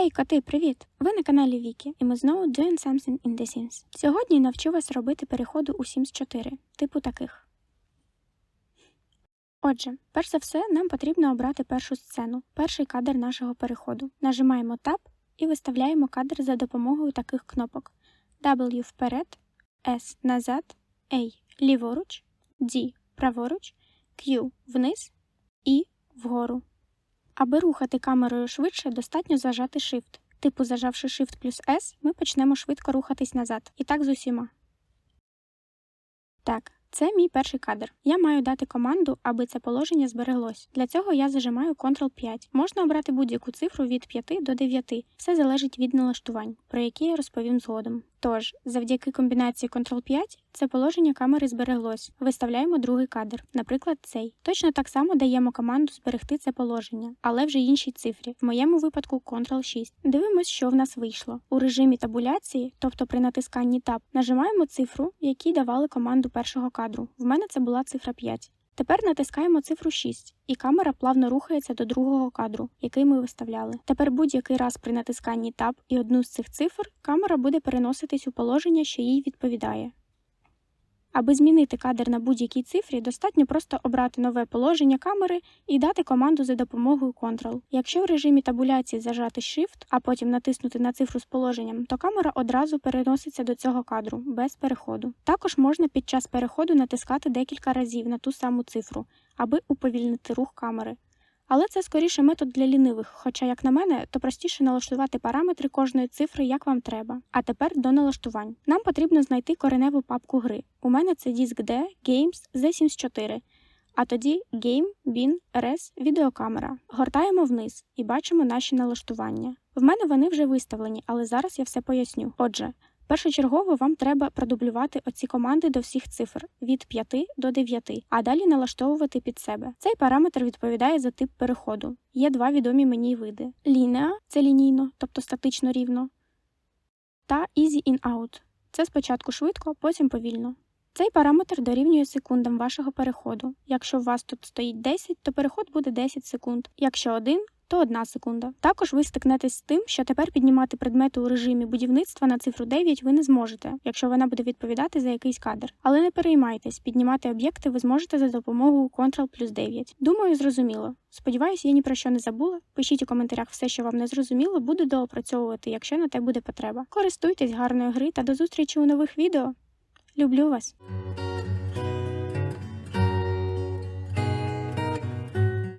Гей, коти, привіт! Ви на каналі Вікі, і ми знову doing something in the Sims. Сьогодні навчу вас робити переходи у Sims 4, типу таких. Отже, перш за все, нам потрібно обрати першу сцену, перший кадр нашого переходу. Нажимаємо Tab і виставляємо кадр за допомогою таких кнопок: W вперед, S назад, A ліворуч, D праворуч, Q вниз і вгору. Аби рухати камерою швидше, достатньо зажати Shift. Типу, зажавши Shift плюс S, ми почнемо швидко рухатись назад. І так з усіма. Так, це мій перший кадр. Я маю дати команду, аби це положення збереглось. Для цього я зажимаю Ctrl-5. Можна обрати будь-яку цифру від 5 до 9. Все залежить від налаштувань, про які я розповім згодом. Тож, завдяки комбінації Ctrl-5 це положення камери збереглось. Виставляємо другий кадр, наприклад, цей. Точно так само даємо команду зберегти це положення, але вже іншій цифрі, в моєму випадку Ctrl-6. Дивимось, що в нас вийшло. У режимі табуляції, тобто при натисканні Tab, нажимаємо цифру, якій давали команду першого кадру. В мене це була цифра 5. Тепер натискаємо цифру 6, і камера плавно рухається до другого кадру, який ми виставляли. Тепер будь-який раз при натисканні Tab і одну з цих цифр камера буде переноситись у положення, що їй відповідає. Аби змінити кадр на будь-якій цифрі, достатньо просто обрати нове положення камери і дати команду за допомогою Ctrl. Якщо в режимі табуляції зажати Shift, а потім натиснути на цифру з положенням, то камера одразу переноситься до цього кадру без переходу. Також можна під час переходу натискати декілька разів на ту саму цифру, аби уповільнити рух камери. Але це скоріше метод для лінивих, хоча, як на мене, то простіше налаштувати параметри кожної цифри, як вам треба. А тепер до налаштувань. Нам потрібно знайти кореневу папку гри. У мене це диск D, Games, The Sims 4. А тоді Game, Bin, Res, відеокамера. Гортаємо вниз і бачимо наші налаштування. В мене вони вже виставлені, але зараз я все поясню. Отже, Першочергово вам треба продублювати оці команди до всіх цифр від 5 до 9, а далі налаштовувати під себе. Цей параметр відповідає за тип переходу. Є два відомі мені види: лінеа – це лінійно, тобто статично рівно, та Easy In Out це спочатку швидко, потім повільно. Цей параметр дорівнює секундам вашого переходу. Якщо у вас тут стоїть 10, то переход буде 10 секунд. Якщо 1, то 1 секунда. Також ви стикнетесь з тим, що тепер піднімати предмети у режимі будівництва на цифру 9 ви не зможете, якщо вона буде відповідати за якийсь кадр. Але не переймайтесь, піднімати об'єкти ви зможете за допомогою Ctrl плюс 9. Думаю, зрозуміло. Сподіваюсь, я ні про що не забула. Пишіть у коментарях все, що вам не зрозуміло, буду доопрацьовувати, якщо на те буде потреба. Користуйтесь гарної гри та до зустрічі у нових відео. Люблю вас!